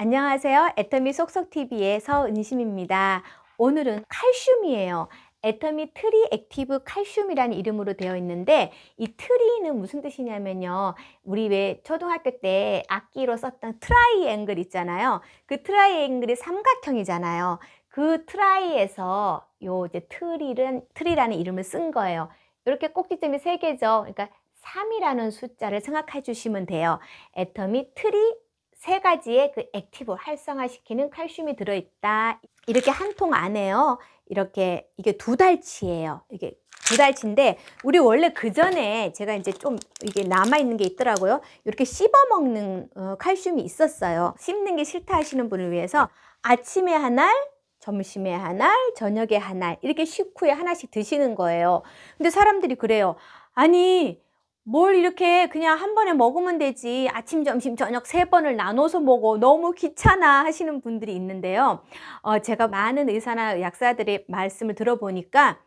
안녕하세요. 애터미 속속TV의 서은심입니다. 오늘은 칼슘이에요. 애터미 트리 액티브 칼슘이라는 이름으로 되어 있는데 이 트리는 무슨 뜻이냐면요. 우리 왜 초등학교 때 악기로 썼던 트라이앵글 있잖아요. 그 트라이앵글이 삼각형이잖아요. 그 트라이에서 요 이제 트리는 트리라는 이름을 쓴 거예요. 이렇게 꼭지점이 세 개죠. 그러니까 3이라는 숫자를 생각해 주시면 돼요. 애터미 트리 세 가지의 그 액티브 활성화시키는 칼슘이 들어있다. 이렇게 한 통 안에요. 이렇게 이게 두 달치예요. 이게 두 달치인데 우리 원래 그 전에 제가 이제 좀 이게 남아 있는 게 있더라고요. 이렇게 씹어 먹는 어, 칼슘이 있었어요. 씹는 게 싫다 하시는 분을 위해서 아침에 한 알, 점심에 한 알, 저녁에 한 알, 이렇게 식후에 하나씩 드시는 거예요. 근데 사람들이 그래요. 아니, 뭘 이렇게 그냥 한 번에 먹으면 되지. 아침, 점심, 저녁 세 번을 나눠서 먹어. 너무 귀찮아 하시는 분들이 있는데요. 어, 제가 많은 의사나 약사들의 말씀을 들어보니까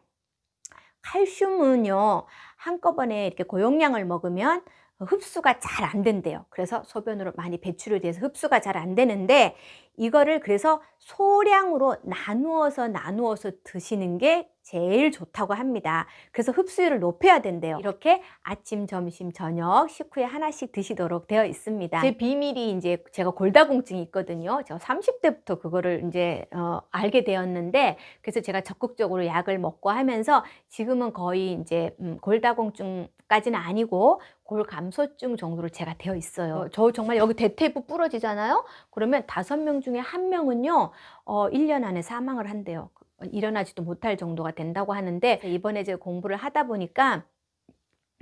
칼슘은요, 한꺼번에 이렇게 고용량을 먹으면 흡수가 잘 안 된대요. 그래서 소변으로 많이 배출이 돼서 흡수가 잘 안 되는데 이거를 그래서 소량으로 나누어서 나누어서 드시는 게 제일 좋다고 합니다. 그래서 흡수율을 높여야 된대요. 이렇게 아침, 점심, 저녁 식후에 하나씩 드시도록 되어 있습니다. 제 비밀이 이제 제가 골다공증이 있거든요. 제가 30대부터 그거를 이제 어, 알게 되었는데 그래서 제가 적극적으로 약을 먹고 하면서 지금은 거의 이제 음, 골다공증까지는 아니고 골 감소증 정도로 제가 되어 있어요. 저 정말 여기 대퇴부 부러지잖아요. 그러면 다섯 명 중에 한 명은요, 어, 1년 안에 사망을 한대요. 일어나지도 못할 정도가 된다고 하는데 이번에 제가 공부를 하다 보니까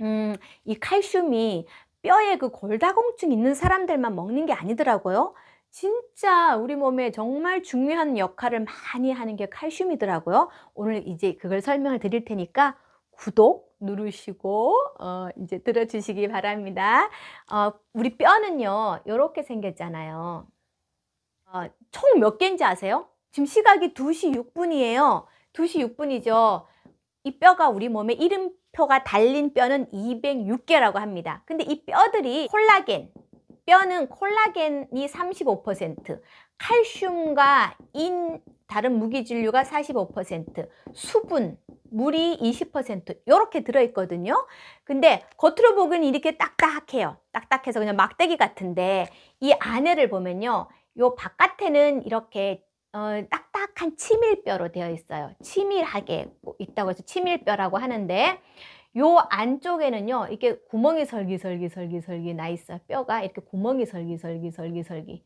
음, 이 칼슘이 뼈에 그 골다공증 있는 사람들만 먹는 게 아니더라고요. 진짜 우리 몸에 정말 중요한 역할을 많이 하는 게 칼슘이더라고요. 오늘 이제 그걸 설명을 드릴 테니까 구독 누르시고 어, 이제 들어주시기 바랍니다. 어, 우리 뼈는요 이렇게 생겼잖아요. 어, 총 몇 개인지 아세요? 지금 시각이 2시 6분이에요. 2시 6분이죠. 이 뼈가 우리 몸에 이름표가 달린 뼈는 206개라고 합니다. 근데 이 뼈들이 콜라겐, 뼈는 콜라겐이 35%, 칼슘과 인, 다른 무기질류가 45%, 수분, 물이 20% 이렇게 들어있거든요. 근데 겉으로 보기엔 이렇게 딱딱해요. 딱딱해서 그냥 막대기 같은데 이 안에를 보면요. 요 바깥에는 이렇게 어, 딱딱한 치밀뼈로 되어 있어요. 치밀하게 있다고 해서 치밀뼈라고 하는데 요 안쪽에는요 이렇게 구멍이 설기설기설기설기 나 있어요. 뼈가 이렇게 구멍이 설기설기설기설기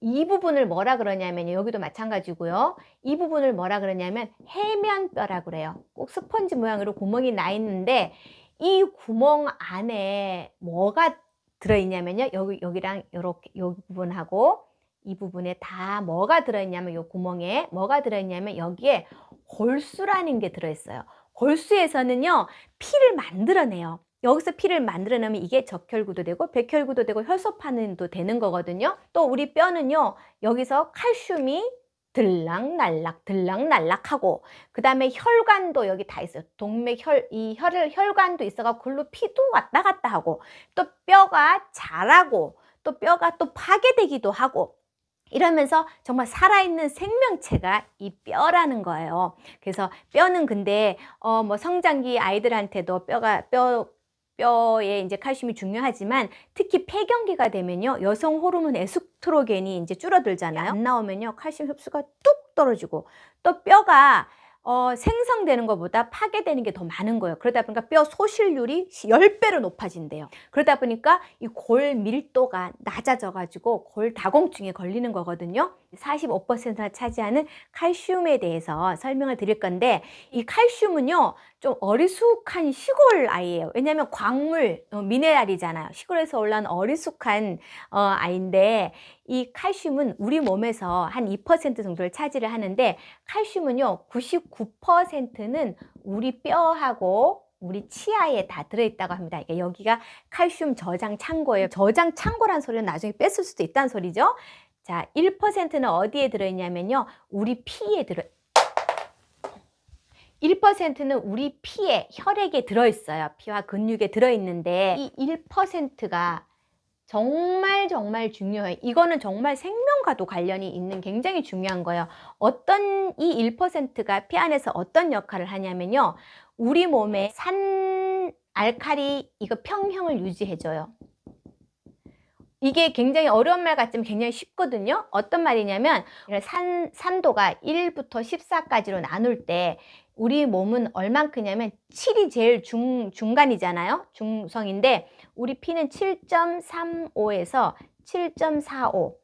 이 부분을 뭐라 그러냐면 여기도 마찬가지고요. 이 부분을 뭐라 그러냐면 해면뼈라 그래요. 꼭 스펀지 모양으로 구멍이 나 있는데 이 구멍 안에 뭐가 들어있냐면요. 여기 여기랑 요렇게 요 부분하고 이 부분에 다 뭐가 들어있냐면 요 구멍에 뭐가 들어있냐면 여기에 골수라는 게 들어있어요. 골수에서는요 피를 만들어내요. 여기서 피를 만들어내면 이게 적혈구도 되고 백혈구도 되고 혈소판도 되는 거거든요. 또 우리 뼈는요 여기서 칼슘이 들락날락 들락날락하고 그 다음에 혈관도 여기 다 있어요. 동맥 혈, 이 혈, 혈관도 있어가 글로 피도 왔다 갔다 하고 또 뼈가 자라고 또 뼈가 또 파괴되기도 하고 이러면서 정말 살아있는 생명체가 이 뼈라는 거예요. 그래서 뼈는 근데 어 뭐 성장기 아이들한테도 뼈가 뼈 뼈에 이제 칼슘이 중요하지만 특히 폐경기가 되면요 여성 호르몬 에스트로겐이 이제 줄어들잖아요. 안 나오면요 칼슘 흡수가 뚝 떨어지고 또 뼈가 어, 생성되는 것보다 파괴되는 게 더 많은 거예요. 그러다 보니까 뼈 소실률이 10배로 높아진대요. 그러다 보니까 이 골 밀도가 낮아져가지고 골 다공증에 걸리는 거거든요. 45%나 차지하는 칼슘에 대해서 설명을 드릴 건데 이 칼슘은요 좀 어리숙한 시골 아이예요. 왜냐하면 광물, 어, 미네랄이잖아요. 시골에서 올라온 어리숙한 어, 아이인데 이 칼슘은 우리 몸에서 한 2% 정도를 차지를 하는데 칼슘은요 99%는 우리 뼈하고 우리 치아에 다 들어있다고 합니다. 그러니까 여기가 칼슘 저장 창고예요. 저장 창고란 소리는 나중에 뺐을 수도 있다는 소리죠. 자, 1%는 어디에 들어있냐면요. 우리 피에 들어 1%는 우리 피에 혈액에 들어있어요. 피와 근육에 들어있는데 이 1%가 정말 정말 중요해요. 이거는 정말 생명과도 관련이 있는 굉장히 중요한 거예요. 어떤 이 1%가 피 안에서 어떤 역할을 하냐면요. 우리 몸에 산 알칼리 이거 평형을 유지해줘요. 이게 굉장히 어려운 말 같지만 굉장히 쉽거든요. 어떤 말이냐면 산, 산도가 1부터 14까지로 나눌 때 우리 몸은 얼만큼냐면 7이 제일 중, 중간이잖아요. 중성인데 우리 피는 7.35에서 7.45.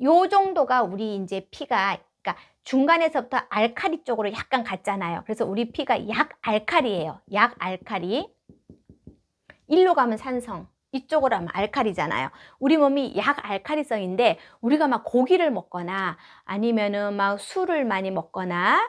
요 정도가 우리 이제 피가 그러니까 중간에서부터 알칼리 쪽으로 약간 갔잖아요. 그래서 우리 피가 약 알칼리예요. 약 알칼리. 일로 가면 산성, 이쪽으로 하면 알칼리잖아요. 우리 몸이 약 알칼리성인데 우리가 막 고기를 먹거나 아니면은 막 술을 많이 먹거나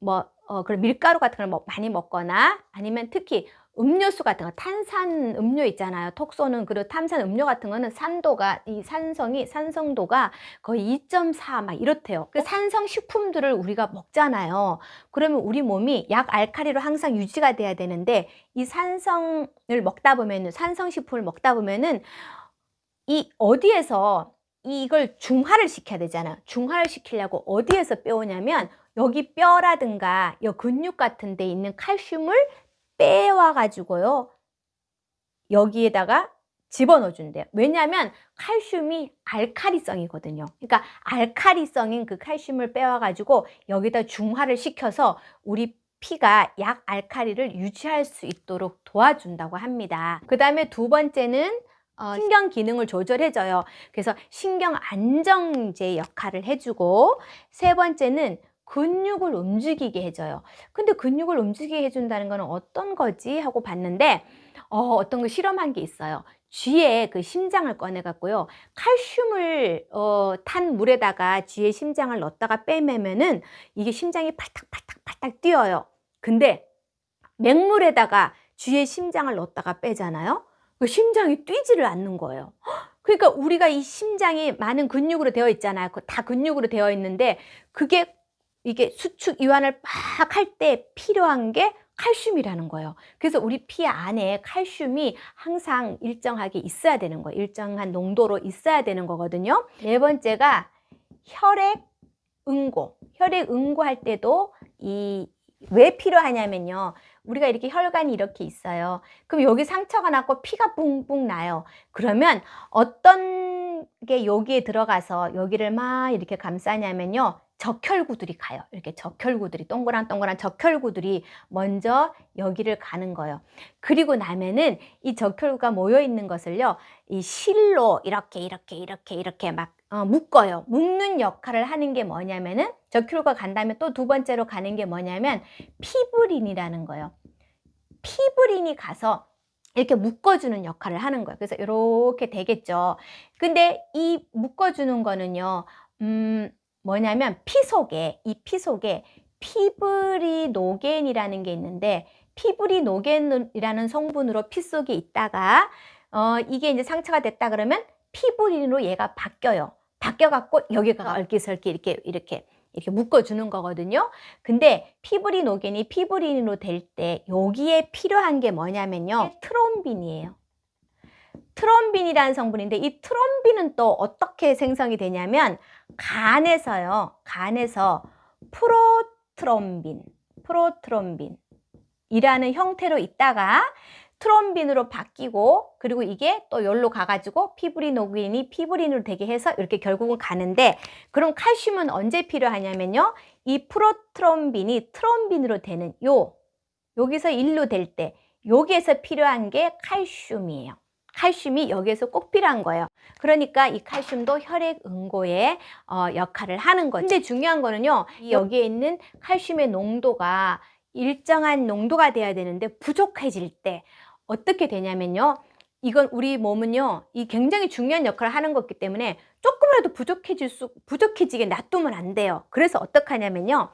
뭐 어, 그런 밀가루 같은 걸 먹- 많이 먹거나 아니면 특히 음료수 같은 거 탄산 음료 있잖아요. 톡 쏘는 그리고 탄산 음료 같은 거는 산도가 이 산성이 산성도가 거의 2.4 막 이렇대요. 그 산성 식품들을 우리가 먹잖아요. 그러면 우리 몸이 약 알칼리로 항상 유지가 돼야 되는데 이 산성을 먹다 보면은 산성 식품을 먹다 보면은 이 어디에서 이걸 중화를 시켜야 되잖아요. 중화를 시키려고 어디에서 빼오냐면 여기 뼈라든가 여 근육 같은 데 있는 칼슘을 빼와 가지고요. 여기에다가 집어넣어 준대요. 왜냐하면 칼슘이 알칼리성이거든요. 그러니까 알칼리성인 그 칼슘을 빼와 가지고 여기다 중화를 시켜서 우리 피가 약 알칼리를 유지할 수 있도록 도와준다고 합니다. 그 다음에 두 번째는 어, 신경 기능을 조절해줘요. 그래서 신경 안정제 역할을 해주고 세 번째는 근육을 움직이게 해줘요. 근데 근육을 움직이게 해준다는 거는 어떤 거지 하고 봤는데 어, 어떤 거 실험한 게 있어요. 쥐의 그 심장을 꺼내 갖고요. 칼슘을 어, 탄 물에다가 쥐의 심장을 넣었다가 빼매면은 이게 심장이 팔딱팔딱팔딱 뛰어요. 근데 맹물에다가 쥐의 심장을 넣었다가 빼잖아요. 그 심장이 뛰지를 않는 거예요. 그러니까 우리가 이 심장이 많은 근육으로 되어 있잖아요. 그다 근육으로 되어 있는데 그게 이게 수축 이완을 막 할 때 필요한 게 칼슘이라는 거예요. 그래서 우리 피 안에 칼슘이 항상 일정하게 있어야 되는 거예요. 일정한 농도로 있어야 되는 거거든요. 네 번째가 혈액 응고. 혈액 응고할 때도 이 왜 필요하냐면요. 우리가 이렇게 혈관이 이렇게 있어요. 그럼 여기 상처가 났고 피가 뿡뿡 나요. 그러면 어떤 게 여기에 들어가서 여기를 막 이렇게 감싸냐면요. 적혈구들이 가요. 이렇게 적혈구들이 동그란 동그란 적혈구들이 먼저 여기를 가는 거예요. 그리고 나면은 이 적혈구가 모여 있는 것을요. 이 실로 이렇게 이렇게 이렇게 이렇게 막 어, 묶어요. 묶는 역할을 하는 게 뭐냐면은 적혈구가 간 다음에 또 두 번째로 가는 게 뭐냐면 피브린이라는 거예요. 피브린이 가서 이렇게 묶어주는 역할을 하는 거예요. 그래서 이렇게 되겠죠. 근데 이 묶어주는 거는요, 음, 뭐냐면 피 속에, 이 피 속에 피브리노겐이라는 게 있는데, 피브리노겐이라는 성분으로 피 속에 있다가, 어, 이게 이제 상처가 됐다 그러면 피브린으로 얘가 바뀌어요. 바뀌어 갖고 여기가 얼기설기 이렇게, 이렇게, 이렇게 묶어주는 거거든요. 근데 피브리노겐이 피브린으로 될 때 여기에 필요한 게 뭐냐면요. 트롬빈이에요. 트롬빈이라는 성분인데 이 트롬빈은 또 어떻게 생성이 되냐면 간에서요. 간에서 프로트롬빈, 프로트롬빈 이라는 형태로 있다가 트롬빈으로 바뀌고 그리고 이게 또 열로 가가지고 피브리노겐이 피브린으로 되게 해서 이렇게 결국은 가는데 그럼 칼슘은 언제 필요하냐면요 이 프로트롬빈이 트롬빈으로 되는 요 여기서 일로 될 때 여기에서 필요한 게 칼슘이에요. 칼슘이 여기에서 꼭 필요한 거예요. 그러니까 이 칼슘도 혈액 응고의 어, 역할을 하는 거죠. 근데 중요한 거는요, 이 여기에 있는 칼슘의 농도가 일정한 농도가 돼야 되는데 부족해질 때 어떻게 되냐면요. 이건 우리 몸은요, 이 굉장히 중요한 역할을 하는 거기 때문에 조금이라도 부족해질 수, 부족해지게 놔두면 안 돼요. 그래서 어떻게 하냐면요.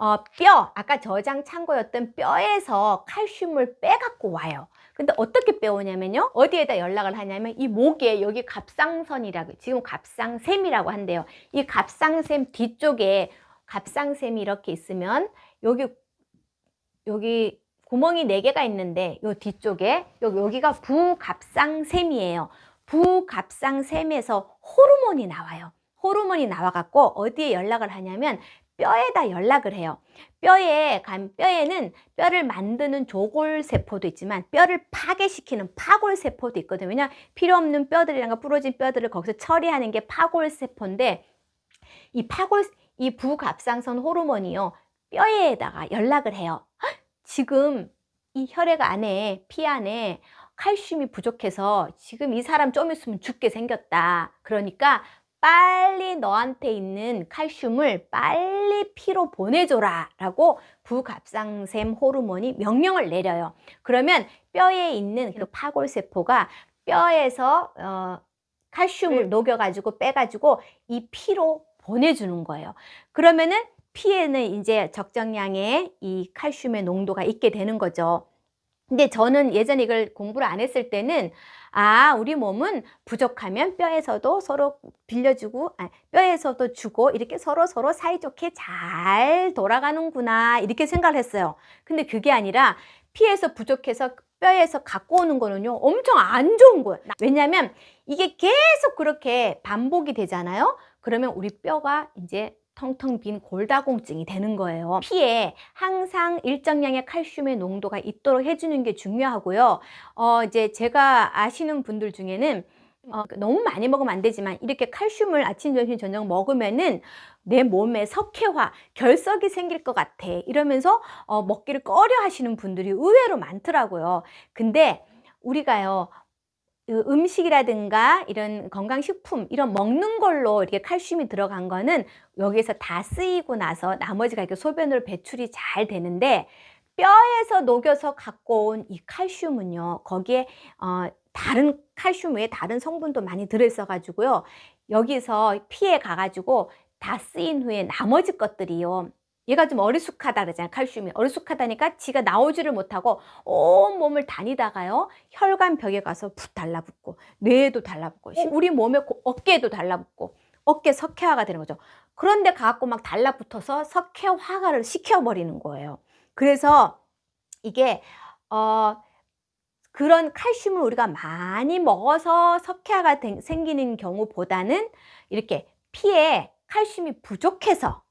어, 뼈, 아까 저장 창고였던 뼈에서 칼슘을 빼갖고 와요. 근데 어떻게 빼오냐면요. 어디에다 연락을 하냐면 이 목에 여기 갑상선이라고, 지금 갑상샘이라고 한대요. 이 갑상샘 뒤쪽에 갑상샘이 이렇게 있으면 여기, 여기 구멍이 네 개가 있는데 요 뒤쪽에 여기, 여기가 부갑상샘이에요. 부갑상샘에서 호르몬이 나와요. 호르몬이 나와갖고 어디에 연락을 하냐면 뼈에다 연락을 해요. 뼈에 간 뼈에는 뼈를 만드는 조골 세포도 있지만 뼈를 파괴시키는 파골 세포도 있거든요. 왜냐 필요 없는 뼈들이랑 부러진 뼈들을 거기서 처리하는 게 파골 세포인데 이 파골 이 부갑상선 호르몬이요 뼈에다가 연락을 해요. 헉, 지금 이 혈액 안에 피 안에 칼슘이 부족해서 지금 이 사람 좀 있으면 죽게 생겼다. 그러니까 빨리 너한테 있는 칼슘을 빨리 피로 보내줘라 라고 부갑상샘 호르몬이 명령을 내려요. 그러면 뼈에 있는 그 파골세포가 뼈에서 어, 칼슘을 녹여가지고 빼가지고 이 피로 보내주는 거예요. 그러면은 피에는 이제 적정량의 이 칼슘의 농도가 있게 되는 거죠. 근데 저는 예전에 이걸 공부를 안 했을 때는 아, 우리 몸은 부족하면 뼈에서도 서로 빌려주고, 아, 뼈에서도 주고, 이렇게 서로 서로 사이좋게 잘 돌아가는구나, 이렇게 생각을 했어요. 근데 그게 아니라 피에서 부족해서 뼈에서 갖고 오는 거는요, 엄청 안 좋은 거예요. 왜냐면 이게 계속 그렇게 반복이 되잖아요? 그러면 우리 뼈가 이제 텅텅 빈 골다공증이 되는 거예요. 피에 항상 일정량의 칼슘의 농도가 있도록 해주는 게 중요하고요. 어, 이제 제가 아시는 분들 중에는 어, 너무 많이 먹으면 안 되지만 이렇게 칼슘을 아침, 점심, 저녁 먹으면은 내 몸에 석회화, 결석이 생길 것 같아. 이러면서 어, 먹기를 꺼려 하시는 분들이 의외로 많더라고요. 근데 우리가요, 그 음식이라든가 이런 건강식품 이런 먹는 걸로 이렇게 칼슘이 들어간 거는 여기서 다 쓰이고 나서 나머지가 이렇게 소변으로 배출이 잘 되는데 뼈에서 녹여서 갖고 온 이 칼슘은요 거기에 어, 다른 칼슘 외에 다른 성분도 많이 들어있어 가지고요 여기서 피에 가가지고 다 쓰인 후에 나머지 것들이요 얘가 좀 어리숙하다 그러잖아요. 칼슘이. 어리숙하다니까 지가 나오지를 못하고 온 몸을 다니다가요. 혈관 벽에 가서 붓 달라붙고 뇌에도 달라붙고 우리 몸에 어깨에도 달라붙고 어깨 석회화가 되는 거죠. 그런데 가갖고 막 달라붙어서 석회화가를 시켜버리는 거예요. 그래서 이게 어 그런 칼슘을 우리가 많이 먹어서 석회화가 생기는 경우보다는 이렇게 피에 칼슘이 부족해서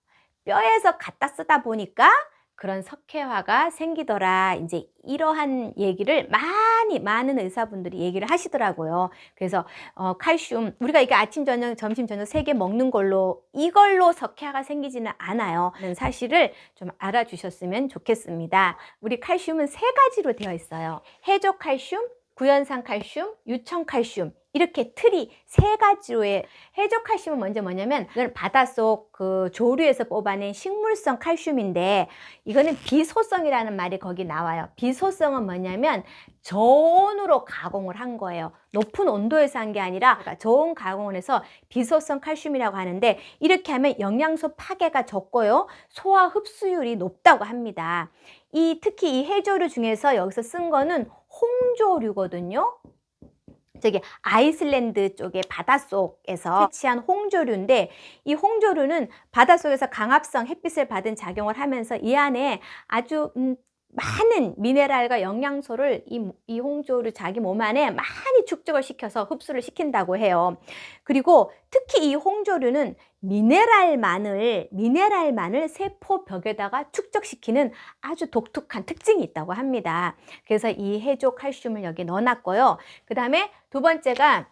뼈에서 갖다 쓰다 보니까 그런 석회화가 생기더라. 이제 이러한 얘기를 많이 많은 의사분들이 얘기를 하시더라고요. 그래서 어, 칼슘 우리가 이게 아침 저녁 점심 저녁 세 개 먹는 걸로 이걸로 석회화가 생기지는 않아요. 사실을 좀 알아주셨으면 좋겠습니다. 우리 칼슘은 세 가지로 되어 있어요. 해조 칼슘, 구연산 칼슘, 유청 칼슘 이렇게 틀이 세 가지로의 해조 칼슘은 먼저 뭐냐면 이건 바닷속 그 조류에서 뽑아낸 식물성 칼슘인데 이거는 비소성이라는 말이 거기 나와요. 비소성은 뭐냐면 저온으로 가공을 한 거예요. 높은 온도에서 한 게 아니라 그러니까 저온 가공을 해서 비소성 칼슘이라고 하는데 이렇게 하면 영양소 파괴가 적고요. 소화 흡수율이 높다고 합니다. 이 특히 이 해조류 중에서 여기서 쓴 거는 홍조류거든요. 저기 아이슬란드 쪽의 바닷속에서 채취한 홍조류인데 이 홍조류는 바닷속에서 강압성 햇빛을 받은 작용을 하면서 이 안에 아주 음, 많은 미네랄과 영양소를 이, 이 홍조류 자기 몸 안에 많이 축적을 시켜서 흡수를 시킨다고 해요. 그리고 특히 이 홍조류는 미네랄만을 미네랄만을 세포 벽에다가 축적시키는 아주 독특한 특징이 있다고 합니다. 그래서 이 해조 칼슘을 여기 넣어놨고요. 그 다음에 두 번째가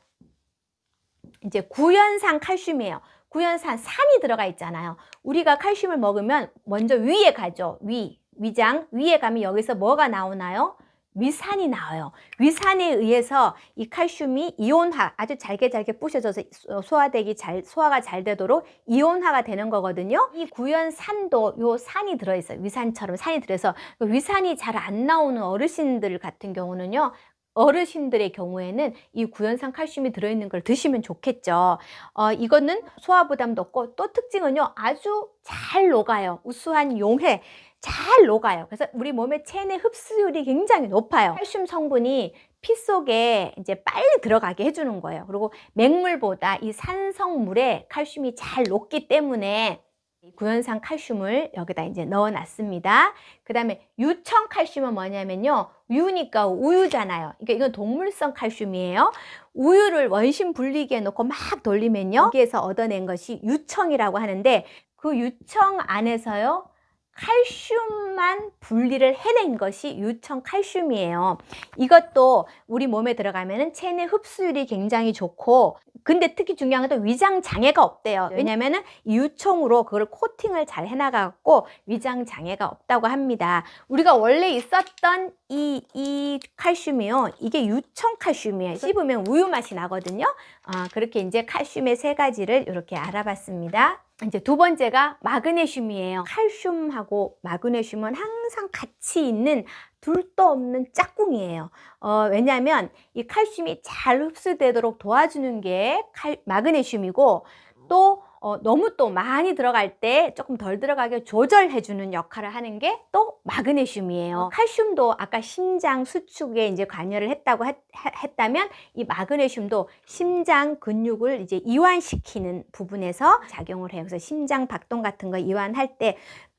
이제 구연산 칼슘이에요. 구연산 산이 들어가 있잖아요. 우리가 칼슘을 먹으면 먼저 위에 가죠. 위. 위장 위에 가면 여기서 뭐가 나오나요? 위산이 나와요. 위산에 의해서 이 칼슘이 이온화 아주 잘게 잘게 부셔져서 소화되기 잘 소화가 잘 되도록 이온화가 되는 거거든요. 이 구연산도 요 산이 들어 있어요. 위산처럼 산이 들어서 그 위산이 잘 안 나오는 어르신들 같은 경우는요. 어르신들의 경우에는 이 구연산 칼슘이 들어있는 걸 드시면 좋겠죠. 어, 이거는 소화 부담도 없고 또 특징은요. 아주 잘 녹아요. 우수한 용해. 잘 녹아요. 그래서 우리 몸의 체내 흡수율이 굉장히 높아요. 칼슘 성분이 피 속에 이제 빨리 들어가게 해주는 거예요. 그리고 맹물보다 이 산성물에 칼슘이 잘 녹기 때문에 구연산 칼슘을 여기다 이제 넣어 놨습니다. 그 다음에 유청 칼슘은 뭐냐면요. 우유니까 우유잖아요. 그러니까 이건 동물성 칼슘이에요. 우유를 원심 분리기에 넣고 막 돌리면요. 여기에서 얻어낸 것이 유청이라고 하는데 그 유청 안에서요. 칼슘만 분리를 해낸 것이 유청 칼슘이에요. 이것도 우리 몸에 들어가면은 체내 흡수율이 굉장히 좋고 근데 특히 중요한 건 위장 장애가 없대요. 왜냐면은 이 유청으로 그걸 코팅을 잘 해나가고 위장 장애가 없다고 합니다. 우리가 원래 있었던 이, 이 칼슘이요. 이게 유청 칼슘이에요. 씹으면 우유 맛이 나거든요. 아, 그렇게 이제 칼슘의 세 가지를 이렇게 알아봤습니다. 이제 두 번째가 마그네슘이에요. 칼슘하고 마그네슘은 항상 같이 있는 둘도 없는 짝꿍이에요. 어, 왜냐하면 이 칼슘이 잘 흡수되도록 도와주는 게 칼, 마그네슘이고 또 어, 너무 또 많이 들어갈 때 조금 덜 들어가게 조절해주는 역할을 하는 게 또 마그네슘이에요. 칼슘도 아까 심장 수축에 이제 관여를 했다고 했, 했다면 이 마그네슘도 심장 근육을 이제 이완시키는 부분에서 작용을 해요. 그래서 심장 박동 같은 거 이완할 때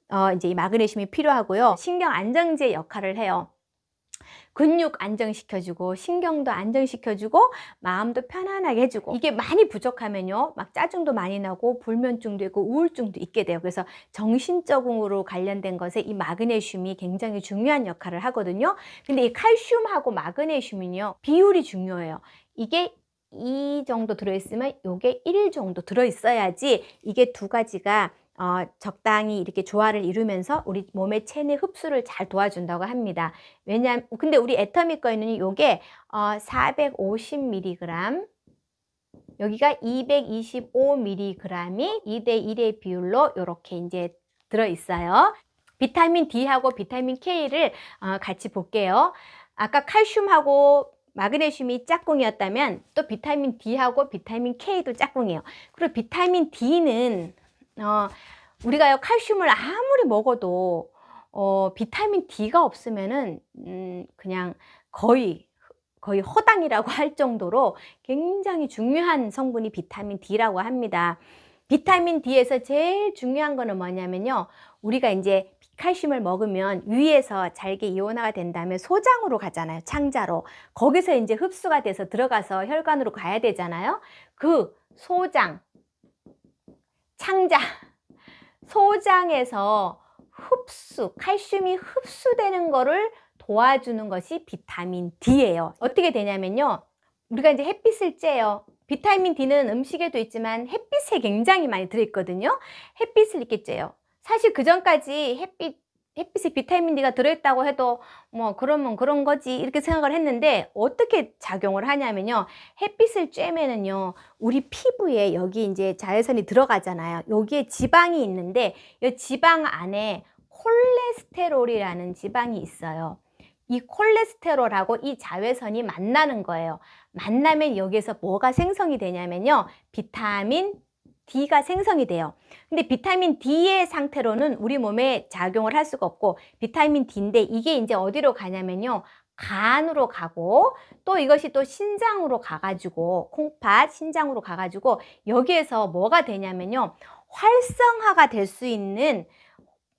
어, 이제 이 마그네슘이 필요하고요. 신경 안정제 역할을 해요. 근육 안정시켜주고 신경도 안정시켜주고 마음도 편안하게 해주고. 이게 많이 부족하면요 막 짜증도 많이 나고 불면증도 있고 우울증도 있게 돼요. 그래서 정신적으로 관련된 것에 이 마그네슘이 굉장히 중요한 역할을 하거든요. 근데 이 칼슘하고 마그네슘은요 비율이 중요해요. 이게 2 정도 들어있으면 요게 1 정도 들어있어야지 이게 두 가지가 어, 적당히 이렇게 조화를 이루면서 우리 몸의 체내 흡수를 잘 도와준다고 합니다. 왜냐하면 근데 우리 애터미 거에는 요게 어, 450mg 여기가 225mg이 2대 1의 비율로 이렇게 이제 들어 있어요. 비타민 D하고 비타민 K를 어, 같이 볼게요. 아까 칼슘하고 마그네슘이 짝꿍이었다면 또 비타민 D하고 비타민 K도 짝꿍이에요. 그리고 비타민 D는 어, 우리가요 칼슘을 아무리 먹어도 어, 비타민 D가 없으면은 음, 그냥 거의 거의 허당이라고 할 정도로 굉장히 중요한 성분이 비타민 D라고 합니다. 비타민 D에서 제일 중요한 거는 뭐냐면요. 우리가 이제 칼슘을 먹으면 위에서 잘게 이온화가 된 다음에 소장으로 가잖아요. 창자로. 거기서 이제 흡수가 돼서 들어가서 혈관으로 가야 되잖아요. 그 소장, 창자, 소장에서 흡수, 칼슘이 흡수되는 거를 도와주는 것이 비타민 D예요. 어떻게 되냐면요. 우리가 이제 햇빛을 쬐요. 비타민 D는 음식에도 있지만 햇빛에 굉장히 많이 들어있거든요. 햇빛을 이렇게 쬐요. 사실 그 전까지 햇빛 햇빛에 비타민 D가 들어있다고 해도 뭐 그러면 그런 거지 이렇게 생각을 했는데 어떻게 작용을 하냐면요. 햇빛을 쬐면은요 우리 피부에 여기 이제 자외선이 들어가잖아요. 여기에 지방이 있는데 이 지방 안에 콜레스테롤이라는 지방이 있어요. 이 콜레스테롤하고 이 자외선이 만나는 거예요. 만나면 여기에서 뭐가 생성이 되냐면요. 비타민 D가 생성이 돼요. 근데 비타민 D의 상태로는 우리 몸에 작용을 할 수가 없고 비타민 D인데 이게 이제 어디로 가냐면요. 간으로 가고 또 이것이 또 신장으로 가가지고 콩팥 신장으로 가가지고 여기에서 뭐가 되냐면요. 활성화가 될 수 있는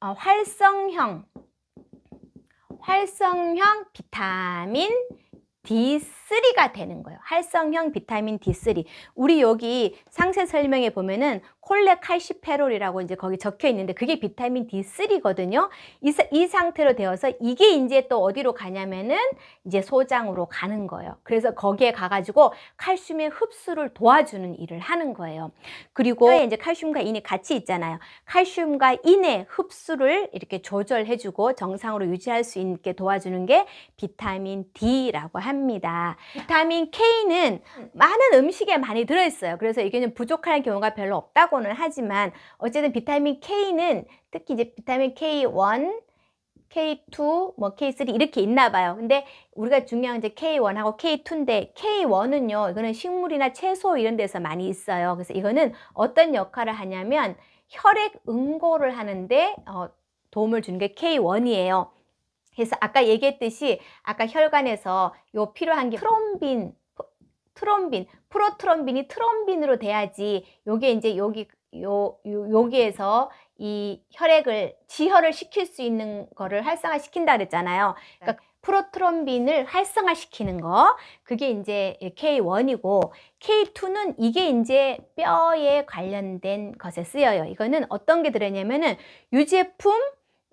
어, 활성형 활성형 비타민 D3 가 되는 거예요. 활성형 비타민 D3. 우리 여기 상세 설명에 보면은 콜레칼시페롤이라고 이제 거기 적혀 있는데 그게 비타민 D3거든요. 이, 이 상태로 되어서 이게 이제 또 어디로 가냐면은 이제 소장으로 가는 거예요. 그래서 거기에 가가지고 칼슘의 흡수를 도와주는 일을 하는 거예요. 그리고 이제 칼슘과 인이 같이 있잖아요. 칼슘과 인의 흡수를 이렇게 조절해주고 정상으로 유지할 수 있게 도와주는 게 비타민 D라고 합니다. 비타민 K는 많은 음식에 많이 들어있어요. 그래서 이게는 부족한 경우가 별로 없다고 있다고는 하지만 어쨌든 비타민 K는 특히 이제 비타민 K1, K2, 뭐 K3 이렇게 있나 봐요. 근데 우리가 중요한 이제 K1하고 K2인데 K1은요. 이거는 식물이나 채소 이런 데서 많이 있어요. 그래서 이거는 어떤 역할을 하냐면 혈액 응고를 하는데 어, 도움을 주는 게 K1이에요. 그래서 아까 얘기했듯이 아까 혈관에서 요 필요한 게 트롬빈 트롬빈, 프로트롬빈이 트롬빈으로 돼야지 요게 이제 여기 요, 요 여기에서 이 혈액을 지혈을 시킬 수 있는 거를 활성화 시킨다 그랬잖아요. 그러니까 프로트롬빈을 활성화시키는 거 그게 이제 K1이고 K2는 이게 이제 뼈에 관련된 것에 쓰여요. 이거는 어떤 게 들어있냐면은 유제품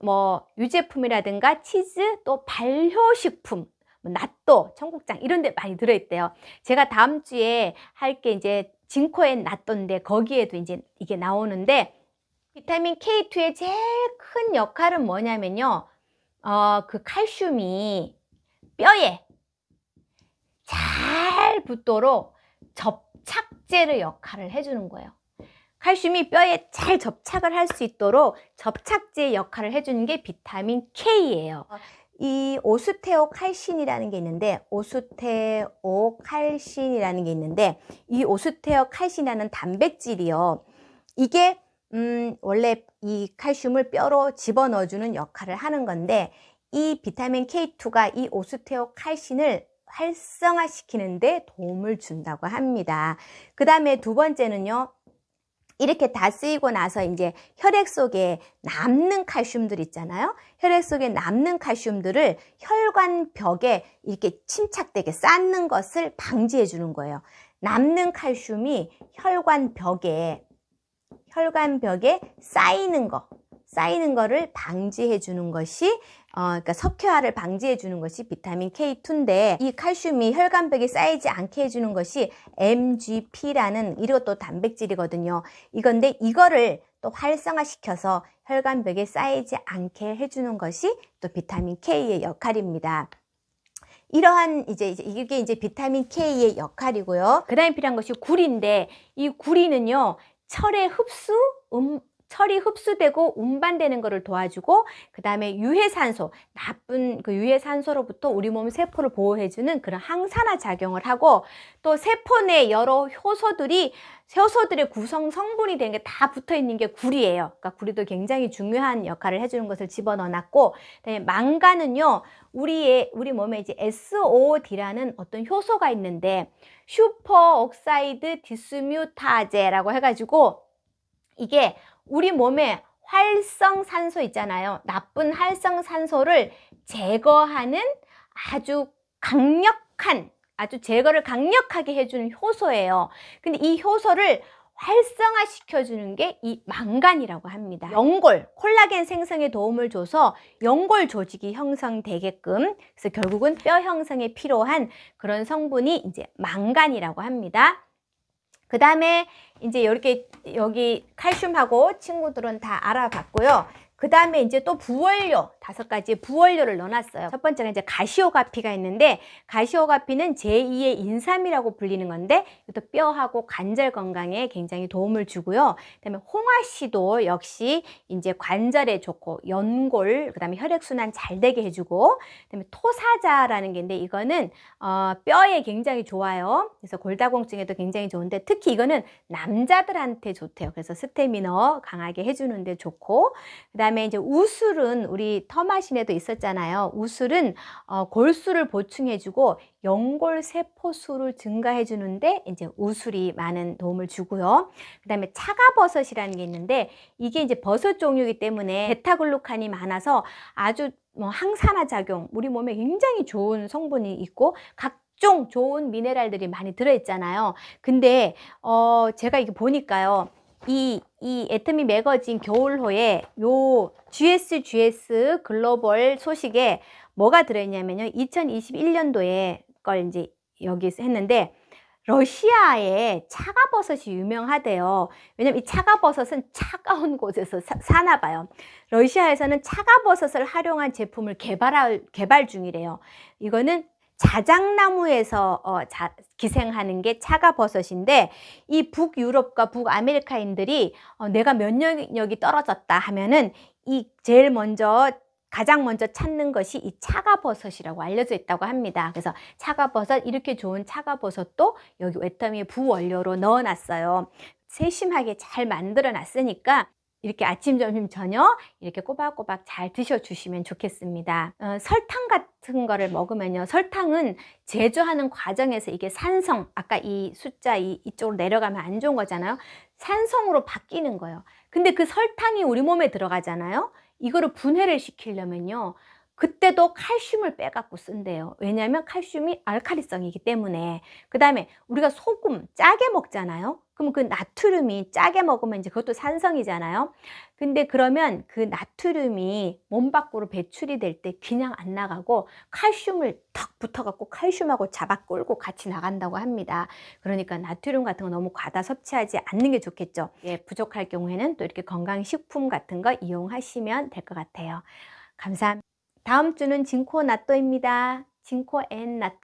뭐 유제품이라든가 치즈 또 발효식품 뭐 낫또 청국장 이런 데 많이 들어있대요. 제가 다음 주에 할 게 이제 진코엔 낫또인데 거기에도 이제 이게 나오는데 비타민 K2의 제일 큰 역할은 뭐냐면요. 어, 그 칼슘이 뼈에 잘 붙도록 접착제의 역할을 해주는 거예요. 칼슘이 뼈에 잘 접착을 할 수 있도록 접착제 역할을 해주는 게 비타민 K예요. 이 오스테오 칼신이라는 게 있는데 오스테오 칼신이라는 게 있는데 이 오스테오 칼신이라는 단백질이요. 이게 음, 원래 이 칼슘을 뼈로 집어넣어주는 역할을 하는 건데 이 비타민 K2가 이 오스테오 칼신을 활성화시키는 데 도움을 준다고 합니다. 그 다음에 두 번째는요. 이렇게 다 쓰이고 나서 이제 혈액 속에 남는 칼슘들 있잖아요. 혈액 속에 남는 칼슘들을 혈관 벽에 이렇게 침착되게 쌓는 것을 방지해 주는 거예요. 남는 칼슘이 혈관 벽에 혈관 벽에 쌓이는 거, 쌓이는 거를 방지해 주는 것이 어, 그러니까 석회화를 방지해 주는 것이 비타민 K2인데 이 칼슘이 혈관벽에 쌓이지 않게 해주는 것이 MGP라는 이것도 단백질이거든요. 이건데 이거를 또 활성화시켜서 혈관벽에 쌓이지 않게 해주는 것이 또 비타민 K의 역할입니다. 이러한 이제 이게 이제 비타민 K의 역할이고요. 그다음에 필요한 것이 구리인데 이 구리는요 철의 흡수, 음, 철이 흡수되고 운반되는 것을 도와주고 그 다음에 유해산소 나쁜 그 유해산소로부터 우리 몸 세포를 보호해주는 그런 항산화 작용을 하고 또 세포 내 여러 효소들이 효소들의 구성 성분이 되는 게다 붙어 있는 게 구리예요. 그러니까 구리도 굉장히 중요한 역할을 해주는 것을 집어넣어놨고 그다음에 망간은요 우리의 우리 몸에 이제 SOD라는 어떤 효소가 있는데 슈퍼 옥사이드 디스뮤타제라고 해가지고 이게 우리 몸에 활성산소 있잖아요. 나쁜 활성산소를 제거하는 아주 강력한 아주 제거를 강력하게 해주는 효소예요. 근데 이 효소를 활성화시켜주는 게 이 망간이라고 합니다. 연골, 콜라겐 생성에 도움을 줘서 연골 조직이 형성되게끔 그래서 결국은 뼈 형성에 필요한 그런 성분이 이제 망간이라고 합니다. 그 다음에 이제 이렇게 여기 칼슘하고 친구들은 다 알아봤고요. 그 다음에 이제 또 부원료 다섯 가지 부원료를 넣어놨어요. 첫 번째가 이제 가시오가피가 있는데 가시오가피는 제2의 인삼이라고 불리는 건데 이것도 뼈하고 관절 건강에 굉장히 도움을 주고요. 그다음에 홍화씨도 역시 이제 관절에 좋고 연골 그다음에 혈액 순환 잘 되게 해주고 그다음에 토사자라는 게 있는데 이거는 어, 뼈에 굉장히 좋아요. 그래서 골다공증에도 굉장히 좋은데 특히 이거는 남자들한테 좋대요. 그래서 스테미너 강하게 해주는데 좋고 그다음 그다음에 이제 우술은 우리 터마신에도 있었잖아요. 우술은 어, 골수를 보충해주고 연골 세포 수를 증가해주는데 이제 우술이 많은 도움을 주고요. 그 다음에 차가버섯이라는 게 있는데 이게 이제 버섯 종류이기 때문에 베타글루칸이 많아서 아주 뭐 항산화 작용, 우리 몸에 굉장히 좋은 성분이 있고 각종 좋은 미네랄들이 많이 들어있잖아요. 근데 어 제가 이게 보니까요. 이, 이 애터미 매거진 겨울호에 요 GSGS 글로벌 소식에 뭐가 들어있냐면요. 2021년도에 걸 이제 여기 했는데 러시아에 차가버섯이 유명하대요. 왜냐면 이 차가버섯은 차가운 곳에서 사, 나 봐요. 러시아에서는 차가버섯을 활용한 제품을 개발할, 개발 중이래요. 이거는 자작나무에서 어, 자, 기생하는 게 차가버섯인데 이 북유럽과 북아메리카인들이 어, 내가 면역력이 떨어졌다 하면은 이 제일 먼저 가장 먼저 찾는 것이 이 차가버섯이라고 알려져 있다고 합니다. 그래서 차가버섯 이렇게 좋은 차가버섯도 여기 외터미의 부원료로 넣어놨어요. 세심하게 잘 만들어 놨으니까 이렇게 아침, 점심, 저녁 이렇게 꼬박꼬박 잘 드셔주시면 좋겠습니다. 어, 설탕 같은 거를 먹으면요. 설탕은 제조하는 과정에서 이게 산성, 아까 이 숫자 이, 이쪽으로 내려가면 안 좋은 거잖아요. 산성으로 바뀌는 거예요. 근데 그 설탕이 우리 몸에 들어가잖아요. 이거를 분해를 시키려면요. 그때도 칼슘을 빼갖고 쓴대요. 왜냐하면 칼슘이 알칼리성이기 때문에. 그 다음에 우리가 소금 짜게 먹잖아요. 그럼 그 나트륨이 짜게 먹으면 이제 그것도 산성이잖아요. 근데 그러면 그 나트륨이 몸 밖으로 배출이 될 때 그냥 안 나가고 칼슘을 턱 붙어갖고 칼슘하고 잡아 끌고 같이 나간다고 합니다. 그러니까 나트륨 같은 거 너무 과다 섭취하지 않는 게 좋겠죠. 예, 부족할 경우에는 또 이렇게 건강식품 같은 거 이용하시면 될 것 같아요. 감사합니다. 다음 주는 진코 나또입니다. 진코 앤 나또.